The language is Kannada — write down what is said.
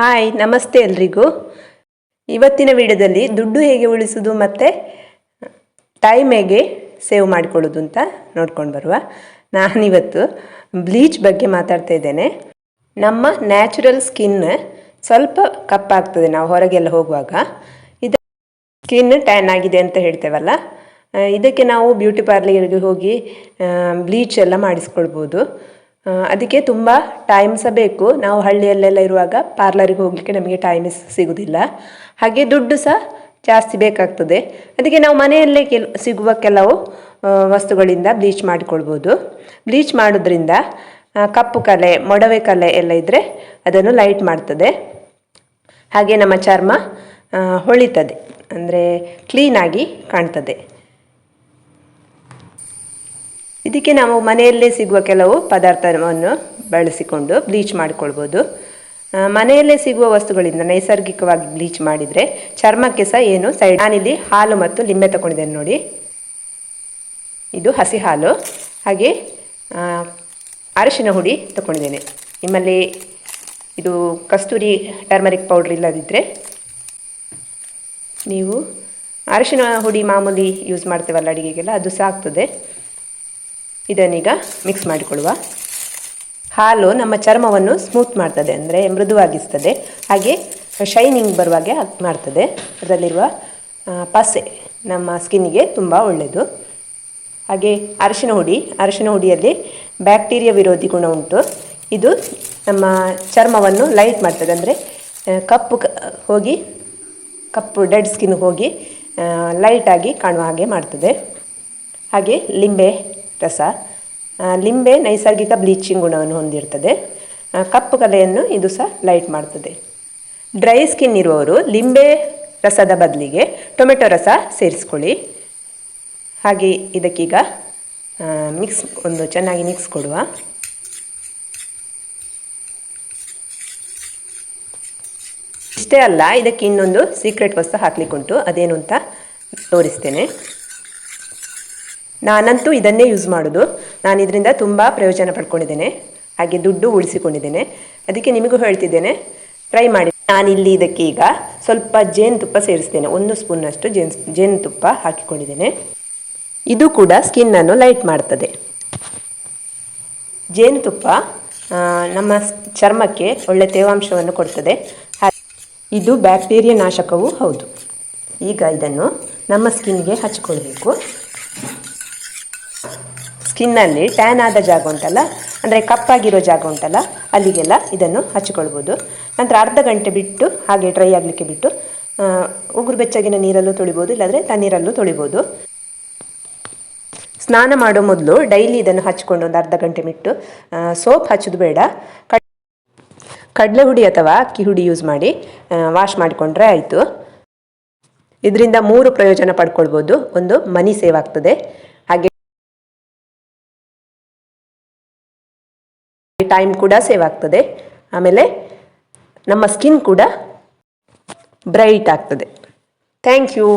ಹಾಯ್, ನಮಸ್ತೆ ಎಲ್ರಿಗೂ. ಇವತ್ತಿನ ವಿಡಿಯೋದಲ್ಲಿ ದುಡ್ಡು ಹೇಗೆ ಉಳಿಸೋದು ಮತ್ತು ಟೈಮ್ ಹೇಗೆ ಸೇವ್ ಮಾಡಿಕೊಳ್ಳೋದು ಅಂತ ನೋಡ್ಕೊಂಡು ಬರುವ ನಾನಿವತ್ತು ಬ್ಲೀಚ್ ಬಗ್ಗೆ ಮಾತಾಡ್ತಾ ಇದ್ದೇನೆ. ನಮ್ಮ ನ್ಯಾಚುರಲ್ ಸ್ಕಿನ್ ಸ್ವಲ್ಪ ಕಪ್ಪಾಗ್ತದೆ ನಾವು ಹೊರಗೆಲ್ಲ ಹೋಗುವಾಗ. ಇದು ಸ್ಕಿನ್ ಟ್ಯಾನ್ ಆಗಿದೆ ಅಂತ ಹೇಳ್ತೇವಲ್ಲ, ಇದಕ್ಕೆ ನಾವು ಬ್ಯೂಟಿ ಪಾರ್ಲರ್ಗೆ ಹೋಗಿ ಬ್ಲೀಚ್ ಎಲ್ಲ ಮಾಡಿಸ್ಕೊಳ್ಬೋದು. ಅದಕ್ಕೆ ತುಂಬ ಟೈಮ್ ಸಹ ಬೇಕು. ನಾವು ಹಳ್ಳಿಯಲ್ಲೆಲ್ಲ ಇರುವಾಗ ಪಾರ್ಲರಿಗೆ ಹೋಗಲಿಕ್ಕೆ ನಮಗೆ ಟೈಮ್ ಸಿಗುವುದಿಲ್ಲ ಹಾಗೆ ದುಡ್ಡು ಸಹ ಜಾಸ್ತಿ ಬೇಕಾಗ್ತದೆ. ಅದಕ್ಕೆ ನಾವು ಮನೆಯಲ್ಲೇ ಕೆಲ, ಸಿಗುವ ಕೆಲವು ವಸ್ತುಗಳಿಂದ ಬ್ಲೀಚ್ ಮಾಡಿಕೊಳ್ಬೋದು. ಬ್ಲೀಚ್ ಮಾಡೋದ್ರಿಂದ ಕಪ್ಪು ಕಲೆ, ಮೊಡವೆ ಕಲೆ ಎಲ್ಲ ಇದ್ದರೆ ಅದನ್ನು ಲೈಟ್ ಮಾಡ್ತದೆ. ಹಾಗೆ ನಮ್ಮ ಚರ್ಮ ಹೊಳಿತದೆ. ಅಂದರೆ ಕ್ಲೀನಾಗಿ ಕಾಣ್ತದೆ. ಇದಕ್ಕೆ ನಾವು ಮನೆಯಲ್ಲೇ ಸಿಗುವ ಕೆಲವು ಪದಾರ್ಥವನ್ನು ಬಳಸಿಕೊಂಡು ಬ್ಲೀಚ್ ಮಾಡಿಕೊಳ್ಬೋದು. ಮನೆಯಲ್ಲೇ ಸಿಗುವ ವಸ್ತುಗಳಿಂದ ನೈಸರ್ಗಿಕವಾಗಿ ಬ್ಲೀಚ್ ಮಾಡಿದರೆ ಚರ್ಮಕ್ಕೆ ಸಹ ಏನು ಸೈಡ್ ನಾನಿಲ್ಲಿ ಹಾಲು ಮತ್ತು ಲಿಂಬೆ ತಗೊಂಡಿದ್ದೇನೆ ನೋಡಿ. ಇದು ಹಸಿ ಹಾಲು. ಹಾಗೆ ಅರಶಿನ ಹುಡಿ ತಗೊಂಡಿದ್ದೇನೆ. ನಿಮ್ಮಲ್ಲಿ ಇದು ಕಸ್ತೂರಿ ಟರ್ಮರಿಕ್ ಪೌಡ್ರ್ ಇಲ್ಲದಿದ್ದರೆ ನೀವು ಅರಶಿನ ಹುಡಿ ಮಾಮೂಲಿ ಯೂಸ್ ಮಾಡ್ತೇವಲ್ಲ ಅಡುಗೆಗೆಲ್ಲ, ಅದು ಸಹ ಆಗ್ತದೆ. ಇದನ್ನೀಗ ಮಿಕ್ಸ್ ಮಾಡಿಕೊಳ್ಳುವ. ಹಾಲು ನಮ್ಮ ಚರ್ಮವನ್ನು ಸ್ಮೂತ್ ಮಾಡ್ತದೆ, ಅಂದರೆ ಮೃದುವಾಗಿಸ್ತದೆ. ಹಾಗೆ ಶೈನಿಂಗ್ ಬರುವಾಗೆ ಮಾಡ್ತದೆ. ಅದರಲ್ಲಿರುವ ಪಸೆ ನಮ್ಮ ಸ್ಕಿನ್ನಿಗೆ ತುಂಬ ಒಳ್ಳೆಯದು ಹಾಗೆ ಅರಶಿನ ಹುಡಿ, ಅರಶಿನ ಹುಡಿಯಲ್ಲಿ ಬ್ಯಾಕ್ಟೀರಿಯಾ ವಿರೋಧಿ ಗುಣ ಉಂಟು. ಇದು ನಮ್ಮ ಚರ್ಮವನ್ನು ಲೈಟ್ ಮಾಡ್ತದೆ, ಅಂದರೆ ಕಪ್ಪು ಹೋಗಿ, ಕಪ್ಪು ಡೆಡ್ ಸ್ಕಿನ್ ಹೋಗಿ ಲೈಟಾಗಿ ಕಾಣುವ ಹಾಗೆ ಮಾಡ್ತದೆ. ಹಾಗೆ ಲಿಂಬೆ ರಸ ಲಿಂಬೆ ನೈಸರ್ಗಿಕ ಬ್ಲೀಚಿಂಗ್ ಗುಣವನ್ನು ಹೊಂದಿರ್ತದೆ. ಕಪ್ಪು ಕಲೆಯನ್ನು ಇದು ಸಹ ಲೈಟ್ ಮಾಡ್ತದೆ. ಡ್ರೈ ಸ್ಕಿನ್ ಇರುವವರು ಲಿಂಬೆ ರಸದ ಬದಲಿಗೆ ಟೊಮೆಟೊ ರಸ ಸೇರಿಸ್ಕೊಳ್ಳಿ. ಹಾಗೆ ಇದಕ್ಕೀಗ ಮಿಕ್ಸ್ ಒಂದು ಚೆನ್ನಾಗಿ ಮಿಕ್ಸ್ ಕೊಡುವ. ಇಷ್ಟೇ ಅಲ್ಲ, ಇದಕ್ಕೆ ಇನ್ನೊಂದು ಸೀಕ್ರೆಟ್ ವಸ್ತು ಹಾಕ್ಲಿಕ್ಕುಂಟು, ಅದೇನು ಅಂತ ತೋರಿಸ್ತೇನೆ. ನಾನಂತೂ ಇದನ್ನೇ ಯೂಸ್ ಮಾಡೋದು. ನಾನು ಇದರಿಂದ ತುಂಬ ಪ್ರಯೋಜನ ಪಡ್ಕೊಂಡಿದ್ದೇನೆ. ಹಾಗೆ ದುಡ್ಡು ಉಳಿಸಿಕೊಂಡಿದ್ದೇನೆ. ಅದಕ್ಕೆ ನಿಮಗೂ ಹೇಳ್ತಿದ್ದೇನೆ. ಟ್ರೈ ಮಾಡಿ. ನಾನಿಲ್ಲಿ ಇದಕ್ಕೆ ಈಗ ಸ್ವಲ್ಪ ಜೇನುತುಪ್ಪ ಸೇರಿಸ್ತೇನೆ. ಒಂದು ಸ್ಪೂನಷ್ಟು ಜೇನು, ಜೇನುತುಪ್ಪ ಹಾಕಿಕೊಂಡಿದ್ದೇನೆ. ಇದು ಕೂಡ ಸ್ಕಿನ್ನನ್ನು ಲೈಟ್ ಮಾಡ್ತದೆ. ಜೇನುತುಪ್ಪ ನಮ್ಮ ಚರ್ಮಕ್ಕೆ ಒಳ್ಳೆ ತೇವಾಂಶವನ್ನು ಕೊಡ್ತದೆ. ಇದು ಬ್ಯಾಕ್ಟೀರಿಯಾ ನಾಶಕವೂ ಹೌದು. ಈಗ ಇದನ್ನು ನಮ್ಮ ಸ್ಕಿನ್ಗೆ ಹಚ್ಕೊಳ್ಬೇಕು. ಸ್ಕಿನ್ನಲ್ಲಿ ಟ್ಯಾನ್ ಆದ ಜಾಗ ಉಂಟಲ್ಲ? ಅಂದರೆ ಕಪ್ಪಾಗಿರೋ ಜಾಗ ಉಂಟಲ್ಲ? ಅಲ್ಲಿಗೆಲ್ಲ ಇದನ್ನು ಹಚ್ಕೊಳ್ಬೋದು ನಂತರ ಅರ್ಧ ಗಂಟೆ ಬಿಟ್ಟು ಹಾಗೆ ಡ್ರೈ ಆಗಲಿಕ್ಕೆ ಬಿಟ್ಟು ಉಗುರು ಬೆಚ್ಚಗಿನ ನೀರಲ್ಲೂ ತೊಳಿಬೋದು, ಇಲ್ಲಾಂದರೆ ತಣ್ಣೀರಲ್ಲೂ ತೊಳಿಬೋದು. ಸ್ನಾನ ಮಾಡೋ ಮೊದಲು ಡೈಲಿ ಇದನ್ನು ಹಚ್ಕೊಂಡು ಒಂದು ಅರ್ಧ ಗಂಟೆ ಬಿಟ್ಟು ಸೋಪ್ ಹಚ್ಚೋದು ಬೇಡ. ಕಡ್, ಕಡಲೆ ಹುಡಿ ಅಥವಾ ಅಕ್ಕಿ ಹುಡಿ ಯೂಸ್ ಮಾಡಿ ವಾಶ್ ಮಾಡಿಕೊಂಡ್ರೆ ಆಯಿತು. ಇದರಿಂದ ಮೂರು ಪ್ರಯೋಜನ ಪಡ್ಕೊಳ್ಬೋದು. ಒಂದು ಮನಿ ಸೇವ್ ಆಗ್ತದೆ. ಹಾಗೆ ಟೈಮ್ ಕೂಡ ಸೇವ್ ಆಗ್ತದೆ. ಆಮೇಲೆ ನಮ್ಮ ಸ್ಕಿನ್ ಕೂಡ ಬ್ರೈಟ್ ಆಗ್ತದೆ. Thank you